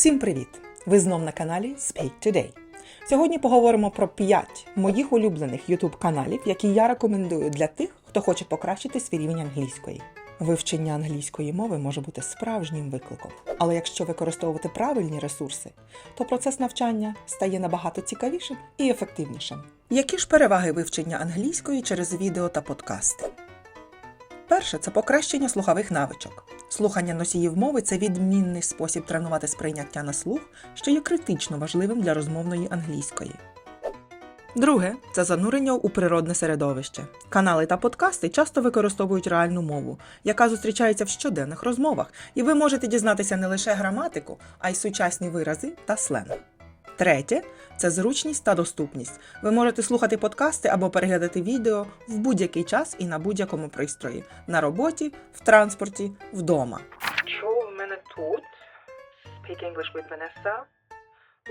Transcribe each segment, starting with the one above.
Всім привіт! Ви знов на каналі Speak Today. Сьогодні поговоримо про 5 моїх улюблених YouTube каналів, які я рекомендую для тих, хто хоче покращити свій рівень англійської. Вивчення англійської мови може бути справжнім викликом, але якщо використовувати правильні ресурси, то процес навчання стає набагато цікавішим і ефективнішим. Які ж переваги вивчення англійської через відео та подкасти? Перше це покращення слухових навичок. Слухання носіїв мови це відмінний спосіб тренувати сприйняття на слух, що є критично важливим для розмовної англійської. Друге це занурення у природне середовище. Канали та подкасти часто використовують реальну мову, яка зустрічається в щоденних розмовах, і ви можете дізнатися не лише граматику, а й сучасні вирази та сленг. Третє це зручність та доступність. Ви можете слухати подкасти або переглядати відео в будь-який час і на будь-якому пристрої на роботі, в транспорті, вдома. В мене тут? Speak English with Vanessa.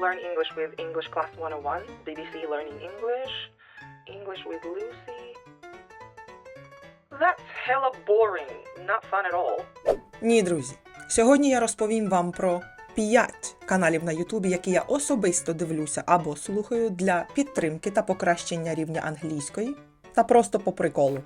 Learn English with English Class 101. BBC Learning English. English with Lucy. That's hella boring. Not fun at all. Ні, друзі. Сьогодні я розповім вам про 5 каналів на Ютубі, які я особисто дивлюся або слухаю для підтримки та покращення рівня англійської, та просто по приколу.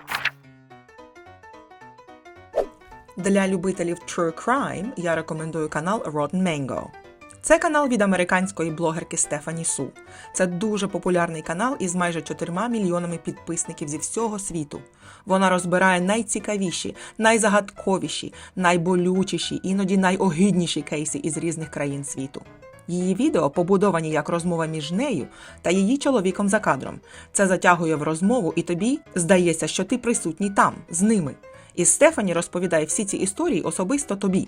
Для любителів True Crime я рекомендую канал Rotten Mango. Це канал від американської блогерки Стефані Су. Це дуже популярний канал із майже 4 мільйонами підписників зі всього світу. Вона розбирає найцікавіші, найзагадковіші, найболючіші, іноді найогидніші кейси із різних країн світу. Її відео побудовані як розмова між нею та її чоловіком за кадром. Це затягує в розмову, і тобі здається, що ти присутній там, з ними. І Стефані розповідає всі ці історії особисто тобі.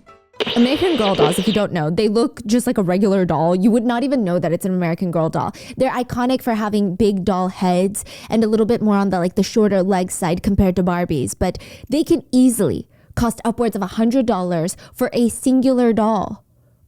American Girl dolls, if you don't know, they look just like a regular doll. You would not even know that it's an American Girl doll. They're iconic for having big doll heads and a little bit more on the like the shorter leg side compared to Barbies, but they can easily cost upwards of a hundred dollars for a singular doll.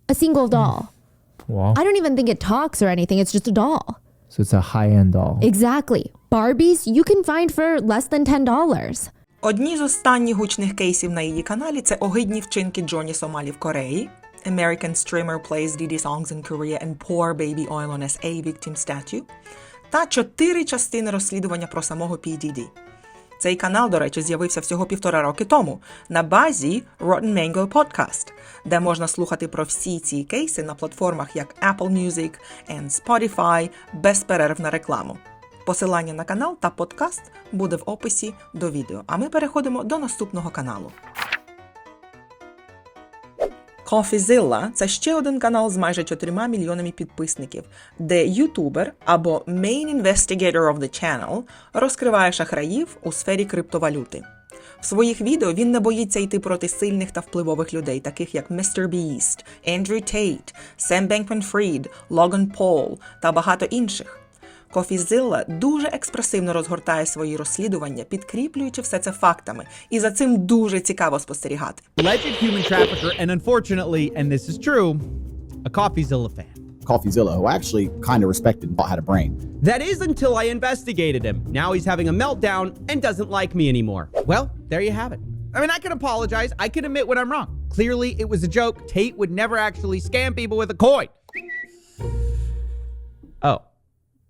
A single doll. Mm. Wow. I don't even think it talks or anything, it's just a doll. So it's a high end doll. Exactly. Barbies you can find for less than ten dollars. Одні з останніх гучних кейсів на її каналі це огидні вчинки Джоні Сомалі в Кореї. American streamer plays Diddy songs in Korea and poor baby oil on SA victim statue. Та чотири частини розслідування про самого P. Diddy. Цей канал, до речі, з'явився всього півтора роки тому на базі Rotten Mango Podcast, де можна слухати про всі ці кейси на платформах як Apple Music and Spotify без перерв рекламу. Посилання на канал та подкаст буде в описі до відео. А ми переходимо до наступного каналу. CoffeeZilla – це ще один канал з майже 4 мільйонами підписників, де ютубер або Main Investigator of the Channel розкриває шахраїв у сфері криптовалюти. В своїх відео він не боїться йти проти сильних та впливових людей, таких як Mr. Beast, Andrew Tate, Sam Bankman-Fried, Logan Paul та багато інших. CoffeeZilla дуже експресивно розгортає свої розслідування, підкріплюючи все це фактами, і за цим дуже цікаво спостерігати. alleged human trafficker, and unfortunately, and this is true, a CoffeeZilla fan. CoffeeZilla, who I actually kind of respected and had a brain. That is until I investigated him. Now he's having a meltdown and doesn't like me anymore. Well, there you have it. I mean, I can apologize. I can admit when I'm wrong. Clearly, it was a joke. Tate would never actually scam people with a coin. Oh,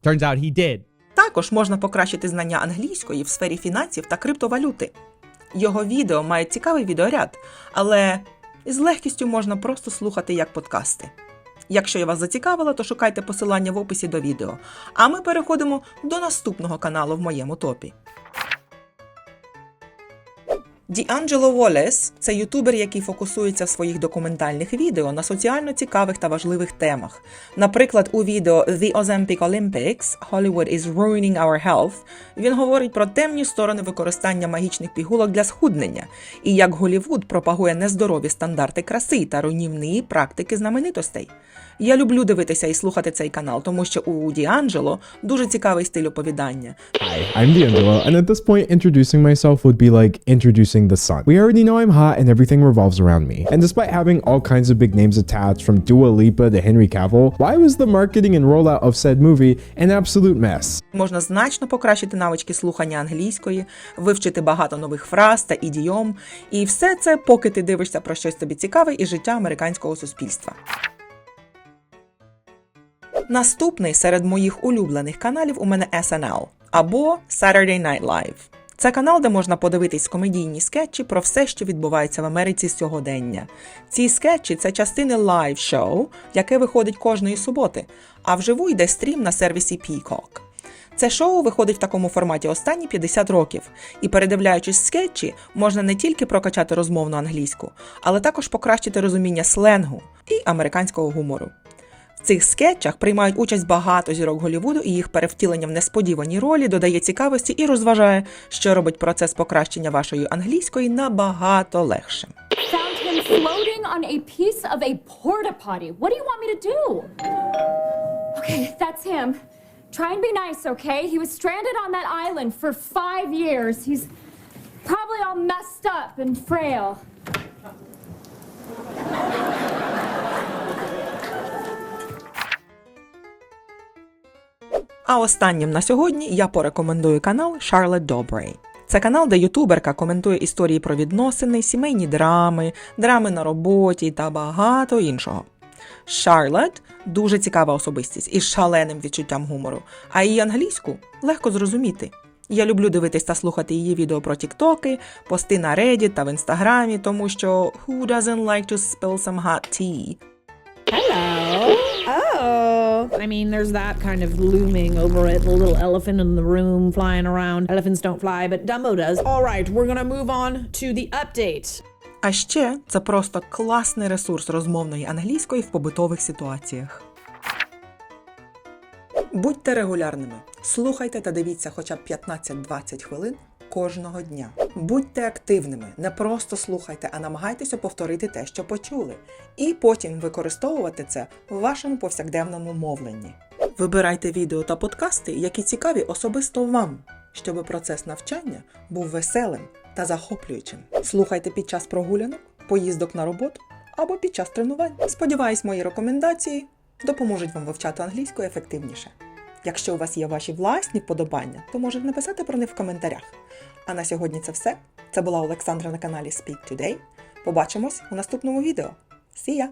turns out he did. Також можна покращити знання англійської в сфері фінансів та криптовалюти. Його відео має цікавий відеоряд, але з легкістю можна просто слухати як подкасти. Якщо я вас зацікавила, то шукайте посилання в описі до відео. А ми переходимо до наступного каналу в моєму топі. Діанджело Уоллес – це ютубер, який фокусується в своїх документальних відео на соціально цікавих та важливих темах. Наприклад, у відео The Ozempic Olympics Hollywood is ruining our health він говорить про темні сторони використання магічних пігулок для схуднення і як Голівуд пропагує нездорові стандарти краси та руйнівні практики знаменитостей. Я люблю дивитися і слухати цей канал, тому що у Діанджело дуже цікавий стиль оповідання. Hi, I'm D'Angelo, and at this point, introducing myself would be like introducing the sun. We already know I'm hot and everything revolves around me. And despite having all kinds of big names attached, from Dua Lipa to Henry Cavill, why was the marketing and rollout of said movie an absolute mess? Можна значно покращити навички слухання англійської, вивчити багато нових фраз та ідіом, і все це, поки ти дивишся про щось тобі цікаве із життя американського суспільства. Наступний серед моїх улюблених каналів у мене SNL або Saturday Night Live. Це канал, де можна подивитись комедійні скетчі про все, що відбувається в Америці сьогодення. Ці скетчі це частини лайв-шоу, яке виходить кожної суботи, а вживу йде стрім на сервісі Peacock. Це шоу виходить в такому форматі останні 50 років, і передивляючись скетчі, можна не тільки прокачати розмовну англійську, але також покращити розуміння сленгу і американського гумору. В цих скетчах приймають участь багато зірок Голлівуду, і їх перевтілення в несподівані ролі додає цікавості і розважає, що робить процес покращення вашої англійської набагато легшим. Try and be nice, okay? He was stranded on that island for five years. He's probably all messed up and frail. А останнім на сьогодні я порекомендую канал Charlotte Добрей. Це канал, де ютуберка коментує історії про відносини, сімейні драми, драми на роботі та багато іншого. Шарлет дуже цікава особистість із шаленим відчуттям гумору, а її англійську легко зрозуміти. Я люблю дивитись та слухати її відео про тіктоки, пости на Reddit та в інстаграмі, тому що who doesn't like to spill some hot tea? Oh. I mean, there's that kind of looming over it, the little elephant in the room flying around. Elephants don't fly, but Dumbo does. All right, we're gonna move on to the update. А ще це просто класний ресурс розмовної англійської в побутових ситуаціях. Будьте регулярними, слухайте та дивіться хоча б 15-20 хвилин кожного дня. Будьте активними, не просто слухайте, а намагайтеся повторити те, що почули, і потім використовувати це в вашому повсякденному мовленні. Вибирайте відео та подкасти, які цікаві особисто вам, щоб процес навчання був веселим та захоплюючим. Слухайте під час прогулянок, поїздок на роботу або під час тренувань. Сподіваюсь, мої рекомендації допоможуть вам вивчати англійську ефективніше. Якщо у вас є ваші власні вподобання, то можете написати про них в коментарях. А на сьогодні це все. Це була Олександра на каналі Speak Today. Побачимось у наступному відео. See ya!